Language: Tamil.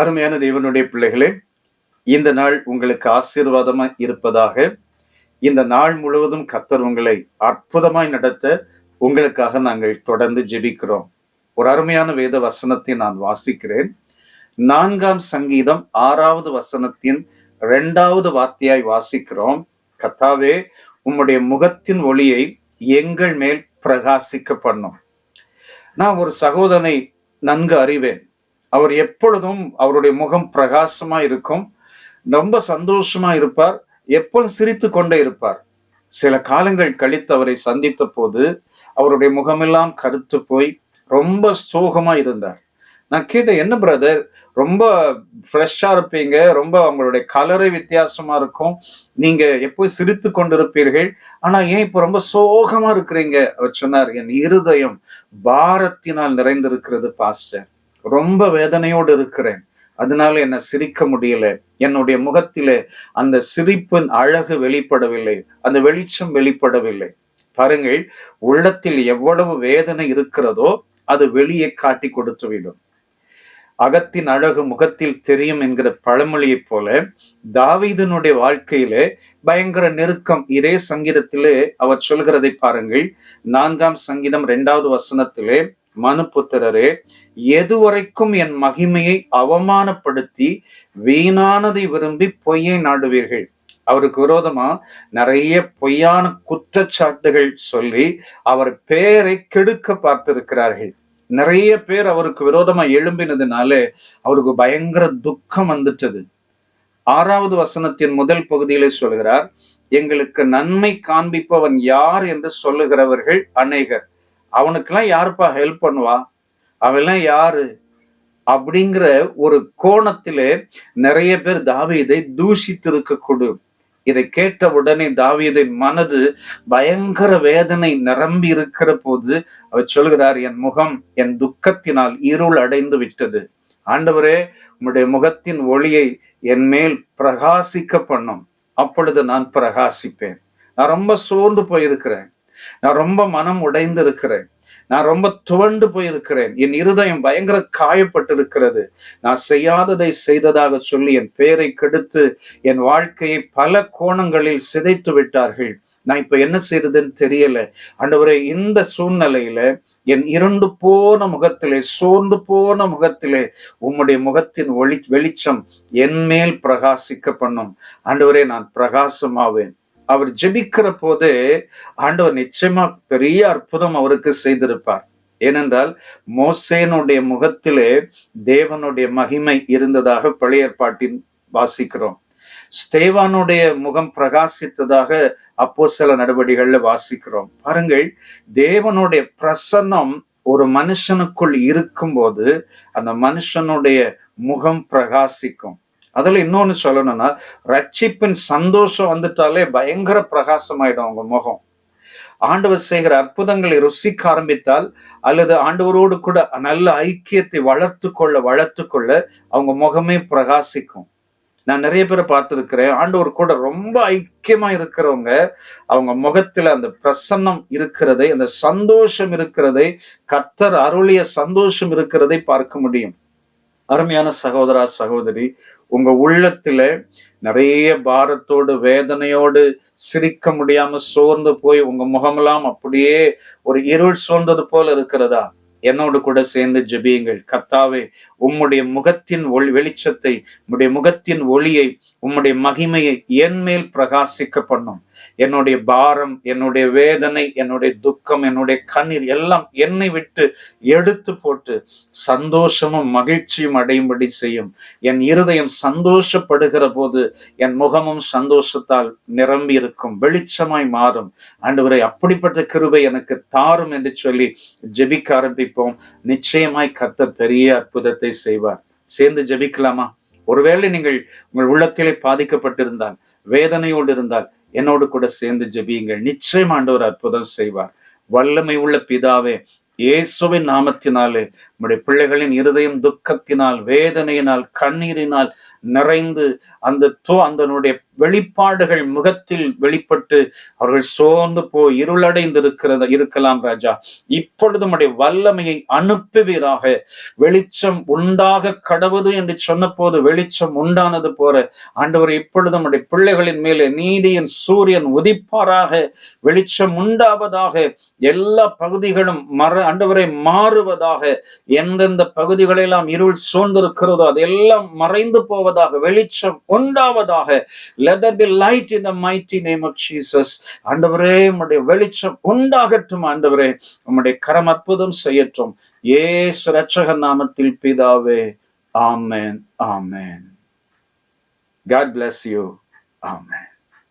அருமையான தேவனுடைய பிள்ளைகளே இந்த நாள் உங்களுக்கு ஆசீர்வாதமா இருப்பதாக இந்த நாள் முழுவதும் கத்தர் உங்களை அற்புதமாய் நடத்த உங்களுக்காக நாங்கள் தொடர்ந்து ஜெபிக்கிறோம். ஒரு அருமையான வேத வசனத்தை நான் வாசிக்கிறேன். நான்காம் சங்கீதம் ஆறாவது வசனத்தின் இரண்டாவது வார்த்தையாய் வாசிக்கிறோம். கத்தாவே உம்முடைய முகத்தின் ஒளியை எங்கள் மேல் பிரகாசிக்க பண்ணும் நான் ஒரு சகோதரனை நன்கு அறிவேன். அவர் எப்பொழுதும் அவருடைய முகம் பிரகாசமா இருக்கும். ரொம்ப சந்தோஷமா இருப்பார். எப்பொழுதும் சிரித்து கொண்டே இருப்பார். சில காலங்கள் கழித்து அவரை சந்தித்த போது அவருடைய முகமெல்லாம் கருத்து போய் ரொம்ப சோகமா இருந்தார். நான் கேட்டேன் என்ன பிரதர் ரொம்ப ஃப்ரெஷ்ஷாக இருப்பீங்க. ரொம்ப உங்களுடைய கலரை வித்தியாசமா இருக்கும். நீங்க எப்போ சிரித்து கொண்டிருப்பீர்கள்? ஆனா ஏன் இப்போ ரொம்ப சோகமா இருக்கிறீங்க? அவர் சொன்னார் என் இருதயம் பாரத்தினால் நிறைந்திருக்கிறது பாஸ்டர் ரொம்ப வேதனையோடு இருக்கிறேன். அதனால என்ன சிரிக்க முடியல. என்னுடைய முகத்திலே அந்த சிரிப்பின் அழகு வெளிப்படவில்லை. அந்த வெளிச்சம் வெளிப்படவில்லை. பாருங்கள் உள்ளத்தில் எவ்வளவு வேதனை இருக்கிறதோ அது வெளியே காட்டி கொடுத்து விடும் அகத்தின் அழகு முகத்தில் தெரியும் என்கிற பழமொழியைப் போல தாவீதனுடைய வாழ்க்கையிலே பயங்கர நெருக்கம். இதே சங்கீதத்திலே அவர் சொல்கிறதை பாருங்கள். நான்காம் சங்கீதம் இரண்டாவது வசனத்திலே மனுபுத்திரரே எதுவரைக்கும் என் மகிமையை அவமானப்படுத்தி வீணானதை விரும்பி பொய்யை நாடுவீர்கள். அவருக்கு விரோதமா நிறைய பொய்யான குற்றச்சாட்டுகள் சொல்லி அவர் பெயரை கெடுக்க பார்த்திருக்கிறார்கள். நிறைய பேர் அவருக்கு விரோதமா எழும்பினதுனால அவருக்கு பயங்கர துக்கம் வந்துட்டது. ஆறாவது வசனத்தின் முதல் பகுதியிலே சொல்கிறார் எங்களுக்கு நன்மை காண்பிப்பவன் யார் என்று சொல்லுகிறவர்கள் அநேகர். அவனுக்கெல்லாம் யாருப்பா ஹெல்ப் பண்ணுவா? அவெல்லாம் யாரு? அப்படிங்கிற ஒரு கோணத்திலே நிறைய பேர் தாவீதை தூஷித்திருக்க கூடும் இதை கேட்ட உடனே தாவியதின் மனது பயங்கர வேதனை நிரம்பி இருக்கிற போது அவர் சொல்கிறார் என் முகம் என் துக்கத்தினால் இருள் அடைந்து விட்டது. ஆண்டவரே உம்முடைய முகத்தின் ஒளியை என் மேல் பிரகாசிக்க பண்ணும். அப்பொழுது நான் பிரகாசிப்பேன். நான் ரொம்ப சோர்ந்து போயிருக்கிறேன். நான் ரொம்ப மனம் உடைந்து இருக்கிறேன் நான் ரொம்ப துவண்டு போயிருக்கிறேன். என் இருதயம் பயங்கர காயப்பட்டிருக்கிறது. நான் செய்யாததை செய்ததாக சொல்லி என் பெயரை கெடுத்து என் வாழ்க்கையை பல கோணங்களில் சிதைத்து விட்டார்கள். நான் இப்ப என்ன செய்யறதுன்னு தெரியல. ஆண்டவரே இந்த சூழ்நிலையில என் இருண்டு போன முகத்திலே சோர்ந்து போன முகத்திலே உம்முடைய முகத்தின் ஒளி வெளிச்சம் என் மேல் பிரகாசிக்க பண்ணும் ஆண்டவரே நான் பிரகாசமாவேன். அவர் ஜெபிக்கிற போது ஆண்டவர் நிச்சயமா பெரிய அற்புதம் அவருக்கு செய்திருப்பார். ஏனென்றால் மோசேனுடைய முகத்திலே தேவனுடைய மகிமை இருந்ததாக பழைய ஏற்பாட்டின் வாசிக்கிறோம். ஸ்தேவானுடைய முகம் பிரகாசித்ததாக அப்போ சில நடவடிக்கைகள்ல வாசிக்கிறோம். பாருங்கள் தேவனுடைய பிரசன்னம் ஒரு மனுஷனுக்குள் இருக்கும்போது அந்த மனுஷனுடைய முகம் பிரகாசிக்கும். அதுல இன்னொன்னு சொல்லணும்னா ரட்சிப்பின் சந்தோஷம் வந்துட்டாலே பயங்கர பிரகாசமாயிடும் அவங்க முகம். ஆண்டவர் செய்கிற அற்புதங்களை ருசிக்க ஆரம்பித்தால் அல்லது ஆண்டவரோடு கூட நல்ல ஐக்கியத்தை வளர்த்து கொள்ள வளர்த்து கொள்ள அவங்க முகமே பிரகாசிக்கும். நான் நிறைய பேரை பார்த்திருக்கிறேன். ஆண்டவர் கூட ரொம்ப ஐக்கியமா இருக்கிறவங்க அவங்க முகத்துல அந்த பிரசன்னம் இருக்கிறதை அந்த சந்தோஷம் இருக்கிறதை கத்தர் அருளிய சந்தோஷம் இருக்கிறதை பார்க்க முடியும். அருமையான சகோதரா சகோதரி உங்க உள்ளத்துல நிறைய பாரத்தோடு வேதனையோடு சிரிக்க முடியாம சோர்ந்து போய் உங்க முகமெல்லாம் அப்படியே ஒரு இருள் சோர்ந்தது போல இருக்கிறதா? என்னோடு கூட சேர்ந்து ஜெபியுங்கள். கத்தாவே உம்முடைய முகத்தின் ஒளி வெளிச்சத்தை உம்முடைய முகத்தின் ஒளியை உம்முடைய மகிமையை என் மேல் பிரகாசிக்க பண்ணும். என்னுடைய பாரம் என்னுடைய வேதனை என்னுடைய துக்கம் என்னுடைய கண்ணீர் எல்லாம் என்னை விட்டு எடுத்து போட்டு சந்தோஷமும் மகிழ்ச்சியும் அடையும்படி செய்யும். என் இருதயம் சந்தோஷப்படுகிற போது என் முகமும் சந்தோஷத்தால் நிரம்பி இருக்கும் வெளிச்சமாய் மாறும். ஆண்டவரை அப்படிப்பட்ட கிருபை எனக்கு தாரும் என்று சொல்லி ஜெபிக்க ஆரம்பிப்போம். நிச்சயமாய் கத்த பெரிய அற்புதத்தை செய்வார். சேர்ந்து ஜெபிக்கலாமா? ஒருவேளை நீங்கள் உங்கள் உள்ளத்திலே பாதிக்கப்பட்டிருந்தால் வேதனையோடு இருந்தால் என்னோடு கூட சேர்ந்து ஜெபியுங்கள். நிச்சயம் ஆண்டவர் அற்புதம் செய்வார். வல்லமை உள்ள பிதாவே இயேசுவின் நாமத்தினாலே நம்முடைய பிள்ளைகளின் இருதயம் துக்கத்தினால் வேதனையினால் கண்ணீரினால் நிறைந்து அந்த தோ அதனுடைய வெளிப்பாடுகள் முகத்தில் வெளிப்பட்டு அவர்கள் சோர்ந்து போய் இருளடைந்து இருக்கிறத இருக்கலாம் ராஜா. இப்பொழுது உடைய வல்லமையை அனுப்புவீராக. வெளிச்சம் உண்டாக கடவுது என்று சொன்னபோது வெளிச்சம் உண்டானது போல ஆண்டவர் இப்பொழுது நம்முடைய பிள்ளைகளின் மேலே நீதியின் சூரியன் உதிப்பாராக. வெளிச்சம் உண்டாவதாக. எல்லா பகுதிகளும் மற ஆண்டவரை மாறுவதாக. எந்தெந்த பகுதிகளெல்லாம் இருள் சூழ்ந்திருக்கிறதோ அதெல்லாம் மறைந்து போவதாக உண்டாவதாக வெளிச்சம் உண்டாவதாக. Let there be light in the mighty name of Jesus Jesus. ஆண்டவரே உம்முடைய வெளிச்சம் உண்டாகட்டும் ஆண்டவரே. உம்முடைய கரம் அற்புதம் செய்யட்டும். ஏசு ரட்சக நாமத்தில் பிதாவே ஆமேன் ஆமேன். God bless you. Amen.